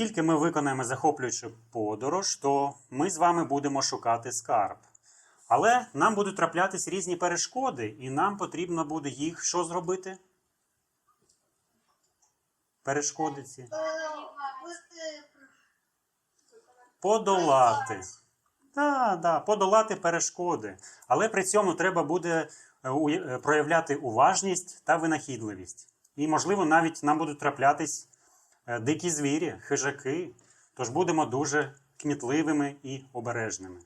Тільки ми виконаємо захоплюючу подорож, то ми з вами будемо шукати скарб. Але нам будуть траплятись різні перешкоди, і нам потрібно буде їх що зробити? Перешкоди ці. Подолати. Так, да, подолати перешкоди. Але при цьому треба буде е, е, проявляти уважність та винахідливість. І, можливо, навіть нам будуть траплятись дикі звірі, хижаки. Тож будемо дуже кмітливими і обережними.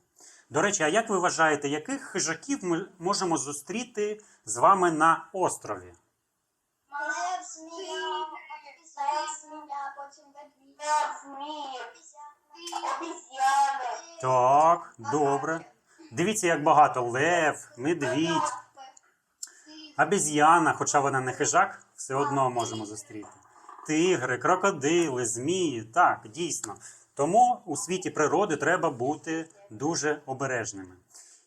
До речі, а як ви вважаєте, яких хижаків ми можемо зустріти з вами на острові? Лев, змія, потім Так, добре. Дивіться, як багато лев, медвідь, обезьяна, хоча вона не хижак, все одно можемо зустріти. Тигри, крокодили, змії. Так, дійсно. Тому у світі природи треба бути дуже обережними.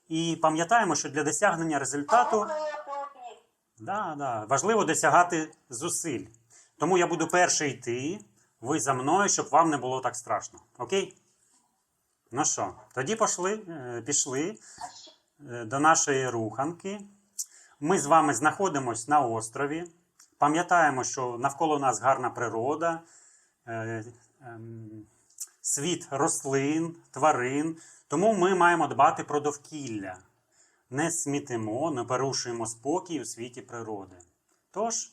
І пам'ятаємо, що для досягнення результату да, да, важливо досягати зусиль. Тому я буду перший йти, ви за мною, щоб вам не було так страшно. Окей? Ну що, тоді пішли, е, пішли е, до нашої руханки. Ми з вами знаходимося на острові. Пам'ятаємо, що навколо нас гарна природа, е, ем, світ рослин, тварин. Тому ми маємо дбати про довкілля. Не смітимо, не порушуємо спокій у світі природи. Тож,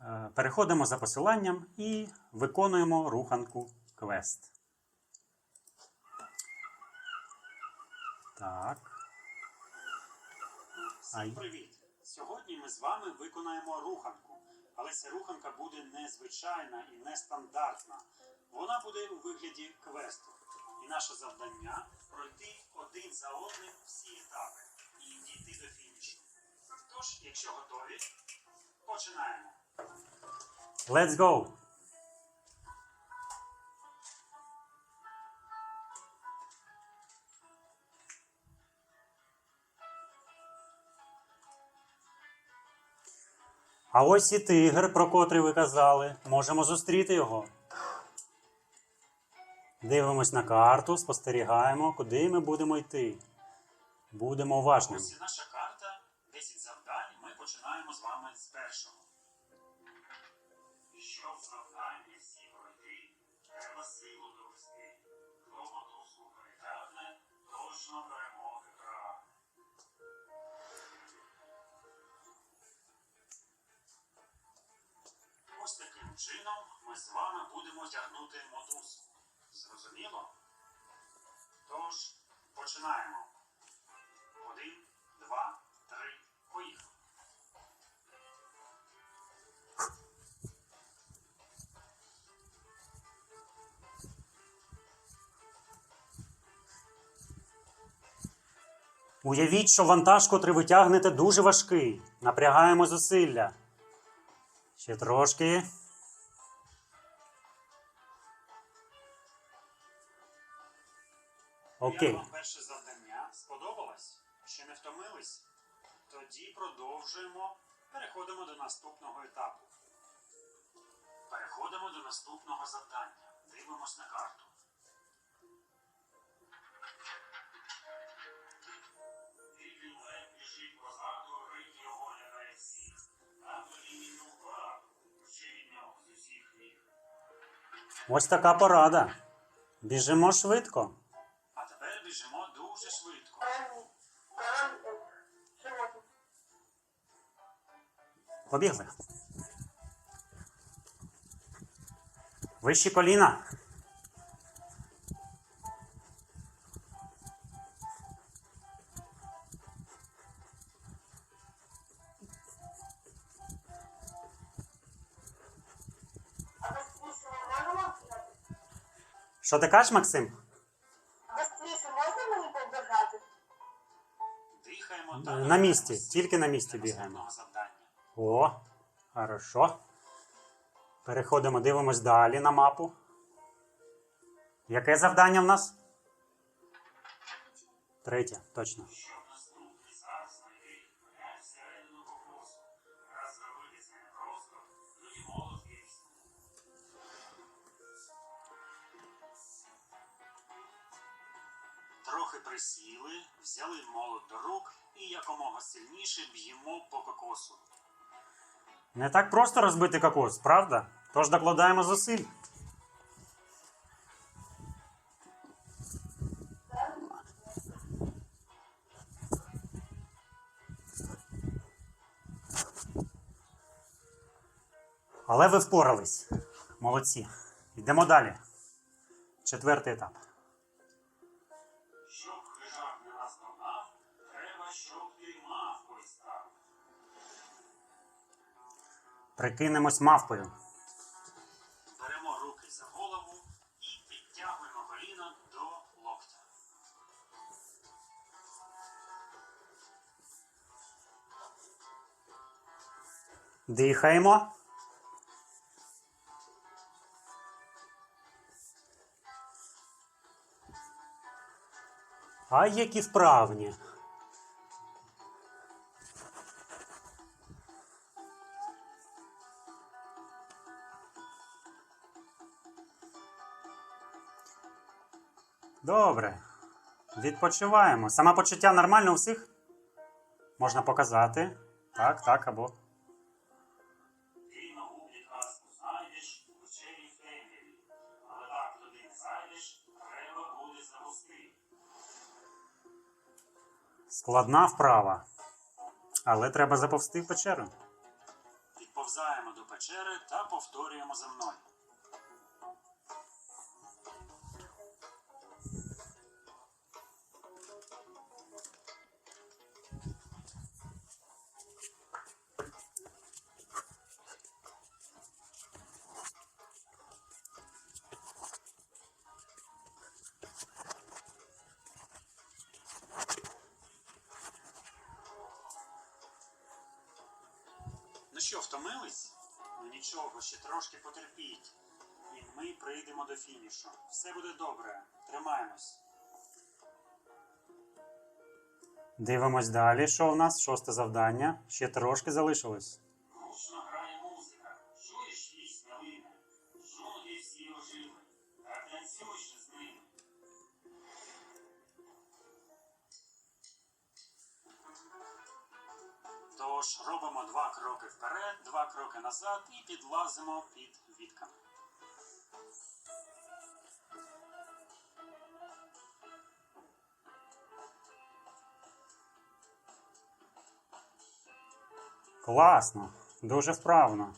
е, переходимо за посиланням і виконуємо руханку квест. Так. Всім привіт! Сьогодні ми з вами виконаємо руханку. Але ця руханка буде незвичайна і нестандартна. Вона буде у вигляді квесту. І наше завдання пройти один за одним всі етапи і дійти до фінішу. Тож, якщо готові, починаємо. Let's go! А ось і тигр, про котрий ви казали. Можемо зустріти його. Дивимось на карту, спостерігаємо, куди ми будемо йти. Будемо уважними. Чином ми з вами будемо тягнути мотузку. Зрозуміло? Тож, починаємо. Один, два, три, поїхали. Уявіть, що вантаж, котрий ви тягнете, дуже важкий. Напрягаємо зусилля. Ще трошки. Окей. Вам перше завдання сподобалось? Ще не втомились? Тоді продовжуємо. Переходимо до наступного етапу. Переходимо до наступного завдання. Дивимось на карту. Ось така порада. Біжимо швидко. Побігли. Вищі коліна. Що ти кажеш, Максим? Быстріше можна мені побігати? Дихаємо на місці, тільки на місці бігаємо. О, хорошо. Переходимо, дивимось далі на мапу. Яке завдання в нас? Третє, точно. Трохи присіли, взяли молот до рук і якомога сильніше б'ємо по кокосу. Не так просто розбити кокос, правда? Тож докладаємо зусиль. Але ви впорались. Молодці. Йдемо далі. Четвертий етап. Прикинемось мавпою. Беремо руки за голову і підтягуємо коліна до локтя. Дихаємо. А які вправні. Добре. Відпочиваємо. Самопочуття нормально у всіх? Можна показати. Так, так, або. Складна вправа. Але треба заповзти в печеру. Підповзаємо до печери та повторюємо за мною. Що, втомились? Ну нічого, ще трошки потерпіть. І ми прийдемо до фінішу. Все буде добре. Тримаємось. Дивимось далі. Що у нас? Шосте завдання. Ще трошки залишилось. Гучно грає музика. Чуєш пісня лине? Жонки всі ожили. Так танцюй ще з ними. Тож робимо два кроки вперед, два кроки назад і підлазимо під вітками. Класно, дуже вправно.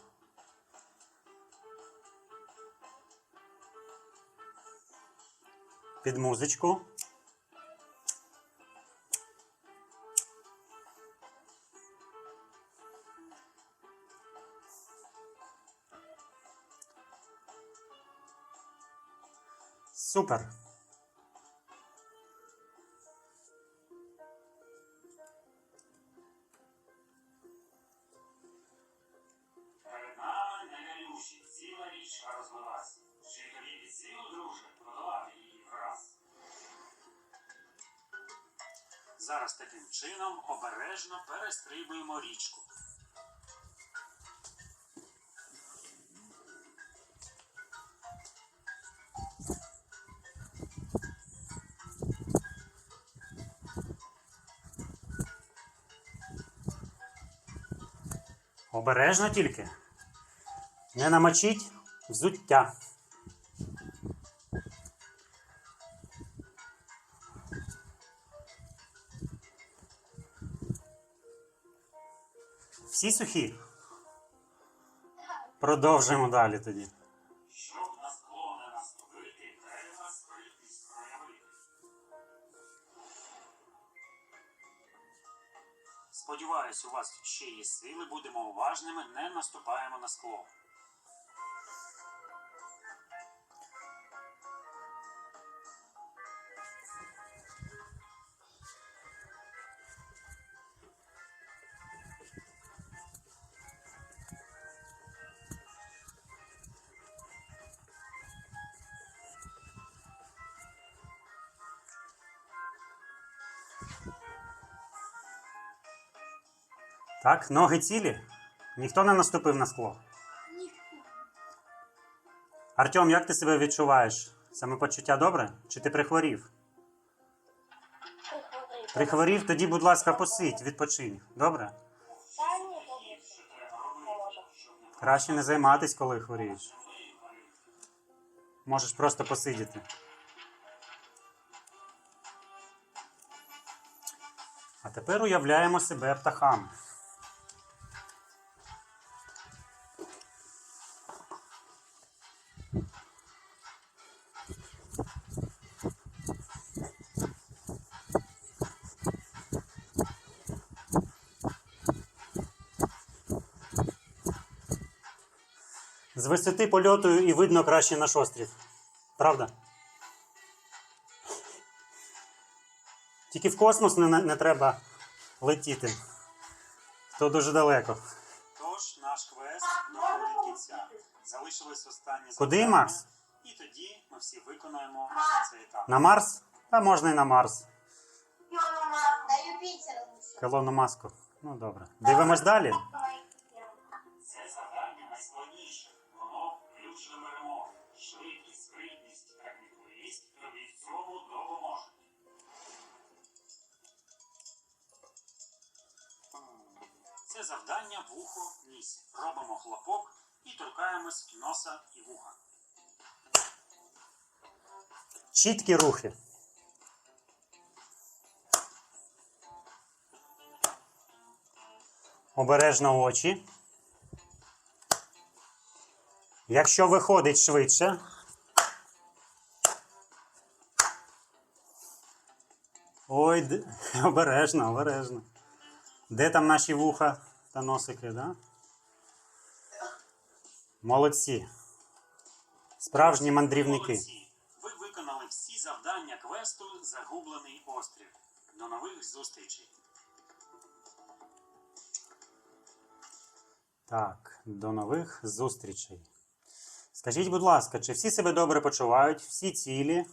Під музичку. Враз? Зараз таким чином обережно перестрибуємо річку. Обережно тільки. Не намочіть взуття. Всі сухі? Продовжуємо далі тоді. Сподіваюсь, у вас ще є сили, будемо уважними, не наступаємо на скло. Так, ноги цілі. Ніхто не наступив на скло. Артем, як ти себе відчуваєш? Самопочуття добре? Чи ти прихворів? Прихворів, тоді, будь ласка, посидь, відпочинь. Добре? Краще не займатись, коли хворієш. Можеш просто посидіти. А тепер уявляємо себе птахами. З висоти польоту і видно краще наш острів. Правда? Тільки в космос не, не треба летіти. То дуже далеко. Тож наш квест доходить кінця. Залишилось останні Куди, Макс? І тоді ми всі виконаємо цей етап. На Марс? А можна і на Марс. Колону маску. Ну добре. Дивимось далі. Завдання вухо ніс. Робимо хлопок і торкаємось носа і вуха. Чіткі рухи. Обережно очі. Якщо виходить швидше. Ой, обережно, обережно. Де там наші вуха та носики, да? Молодці. Справжні мандрівники. Молодці! Ви виконали всі завдання квесту Загублений острів. До нових зустрічей! Так, до нових зустрічей. Скажіть, будь ласка, чи всі себе добре почувають? Всі цілі?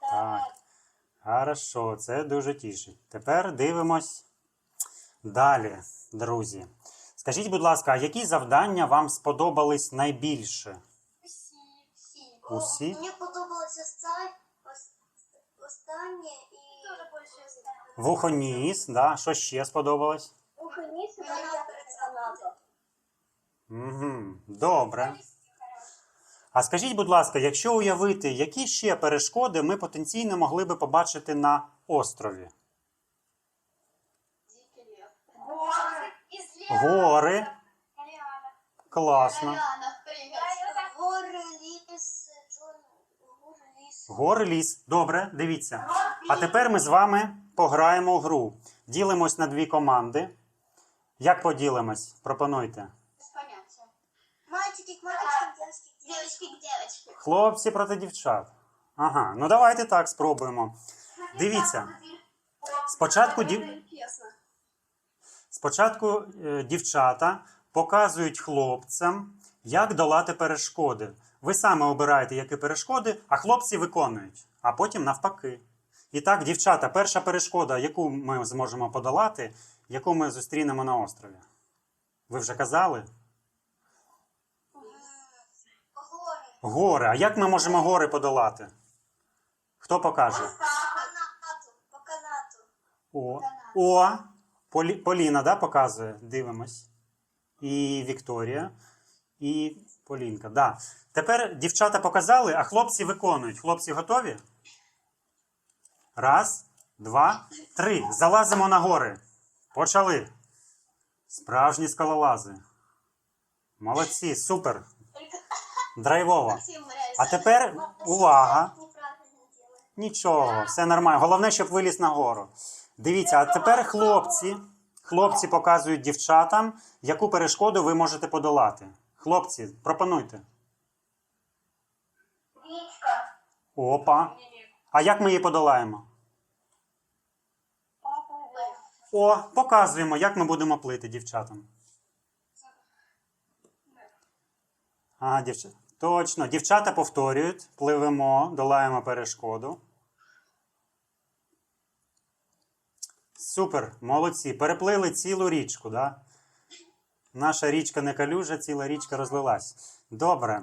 Так. Хорошо, це дуже тішить. Тепер дивимось далі, друзі. Скажіть, будь ласка, а які завдання вам сподобались найбільше? Усі? Мені подобалося останнє, останнє і... Вухоніс, да? що ще сподобалось? Ухиніс і. Угу, добре. А скажіть, будь ласка, якщо уявити, які ще перешкоди ми потенційно могли би побачити на острові? Гори. Гори. Класно. Гори, ліс, гори, ліс. Добре, дивіться. А тепер ми з вами пограємо в гру. Ділимось на дві команди. Як поділимось? Пропонуйте. Мальчики девочке. Хлопці проти дівчат. Ага, ну давайте так спробуємо. Дивіться. Спочатку, дів... Спочатку е, дівчата показують хлопцям, як долати перешкоди. Ви саме обираєте, які перешкоди, а хлопці виконують, а потім навпаки. І так, дівчата, перша перешкода, яку ми зможемо подолати, яку ми зустрінемо на острові. Ви вже казали? Гори. Гори. А як ми можемо гори подолати? Хто покаже? По канату, по канату. О, О, Полі, Поліна, да, показує. Дивимось. І Вікторія, і Полінка. Да. Тепер дівчата показали, а хлопці виконують. Хлопці готові? Раз, два, три. Залазимо на гори. Почали. Справжні скалолази. Молодці, супер. Драйвово. А тепер увага. Нічого, все нормально. Головне, щоб виліз на гору. Дивіться, а тепер хлопці. Хлопці показують дівчатам, яку перешкоду ви можете подолати. Хлопці, пропонуйте. Річка. Опа. А як ми її подолаємо? О, показуємо, як ми будемо плити дівчатам. Ага, дівча... Точно. Дівчата повторюють, пливемо, долаємо перешкоду. Супер, молодці. Переплили цілу річку, да? Наша річка не калюжа, ціла річка розлилась. Добре.